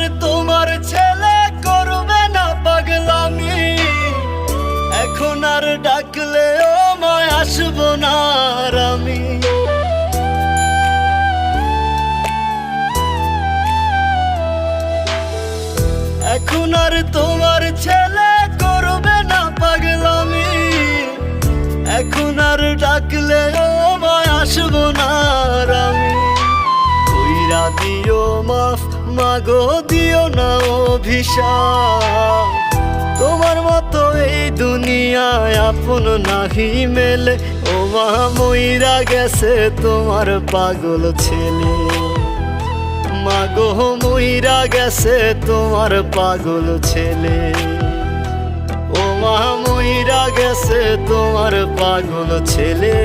আর তোমার ছেলে করবে না পাগলামি। এখন আর ডাকলে ও মায় আসব না আমি। এখন আর তোমার ছেলে করবে না পাগলামি। এখন আর ডাকলে ও মায় আসব দিও মাফ, মাগো দিও না অভিশাপ। তোমার মতো এই দুনিয়ায় আপন নাহি মেলে। ও মা, মইরা গেছে তোমার পাগল ছেলে। মাগো, মইরা গেছে তোমার পাগল ছেলে। ও মা, মইরা গেছে তোমার পাগল ছেলে।